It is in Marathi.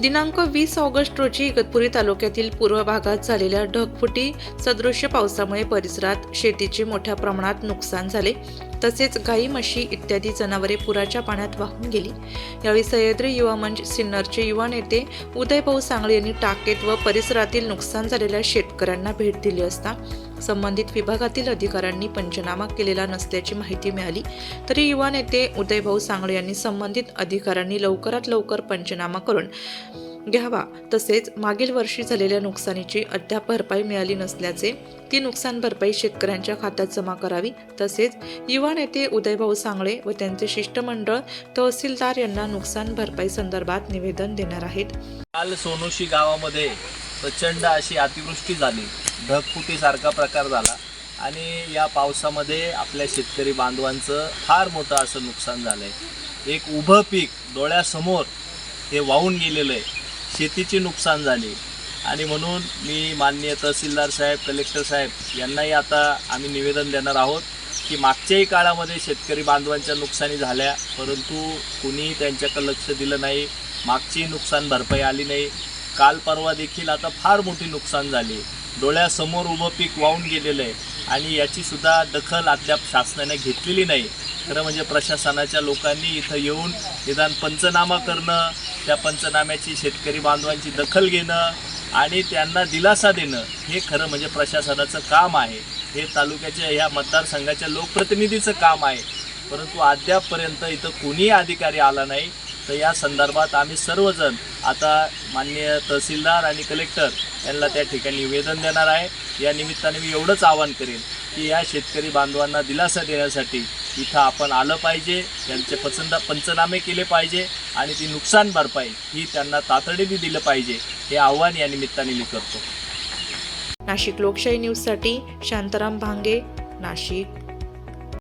दिनांक वीस ऑगस्ट रोजी इगतपुरी तालुक्यातील पूर्व भागात झालेल्या ढगफुटी सदृश्य पावसामुळे परिसरात शेतीचे मोठ्या प्रमाणात नुकसान झाले. तसेच गाई म्हशी इत्यादी जनावरे पुराच्या पाण्यात वाहून गेली. यावेळी सह्याद्री युवा मंच सिन्नरचे युवा नेते उदयभाऊ सांगळे यांनी टाकेत व परिसरातील नुकसान झालेल्या शेतकऱ्यांना भेट दिली असता संबंधित विभागातील अधिकाऱ्यांनी पंचनामा केलेला नसल्याची माहिती मिळाली. तरी युवा नेते उदयभाऊ सांगळे यांनी संबंधित अधिकाऱ्यांनी लवकरात लवकर पंचनामा करून घ्यावा. तसेच मागील वर्षी झालेल्या नुकसानीची अद्याप भरपाई मिळाली नसल्याचे ती नुकसान भरपाई शेतकऱ्यांच्या खात्यात जमा करावी. तसेच युवा नेते उदयभाऊ सांगळे व त्यांचे शिष्टमंडळ तहसीलदार यांना नुकसान भरपाई संदर्भात निवेदन देणार आहेत. काल सोनोशी गावामध्ये प्रचंड अशी अतिवृष्टी झाली. ढगफुटीसारखा प्रकार झाला आणि या पावसामध्ये आपल्या शेतकरी बांधवांचं फार मोठं असं नुकसान झालं आहे एक उभं पीक डोळ्यासमोर हे वाहून गेलेलं आहे. शेतीची नुकसान झाली. आणि म्हणून मी माननीय तहसीलदार साहेब कलेक्टर साहेब यांनाही आता आम्ही निवेदन देणार आहोत की मागच्याही काळामध्ये शेतकरी बांधवांच्या नुकसानी झाल्या परंतु कुणीही त्यांच्याकडे लक्ष दिलं नाही. मागची नुकसान भरपाई आली नाही. काल परवा देखील आता फार मोठी नुकसान झाली. डोळ्यासमोर उभं पीक वाहून गेलेलं आहे. आणि याचीसुद्धा दखल अद्याप शासनाने घेतलेली नाही. खरं म्हणजे प्रशासनाच्या लोकांनी इथं येऊन निदान पंचनामा करणं त्या पंचनाम्याची शेतकरी बांधवांची दखल घेणं आणि त्यांना दिलासा देणं हे खरं म्हणजे प्रशासनाचं काम आहे. हे तालुक्याच्या या मतदारसंघाच्या लोकप्रतिनिधीचं काम आहे. परंतु अद्यापपर्यंत इथं कोणीही अधिकारी आला नाही. तर या संदर्भात आम्ही सर्वजण आता माननीय तहसीलदार आणि कलेक्टर यांना त्या ठिकाणी निवेदन देणार आहे. या निमित्ताने मी एवढंच आवाहन करेन की या शेतकरी बांधवांना दिलासा देण्यासाठी इथं आपण आलं पाहिजे त्यांचे पसंद पंचनामे केले पाहिजे आणि ती नुकसान भरपाई ही त्यांना तातडीने दिलं पाहिजे हे आव्हान या निमित्ताने मी करतो. नाशिक लोकशाही न्यूजसाठी शांताराम भांगे नाशिक.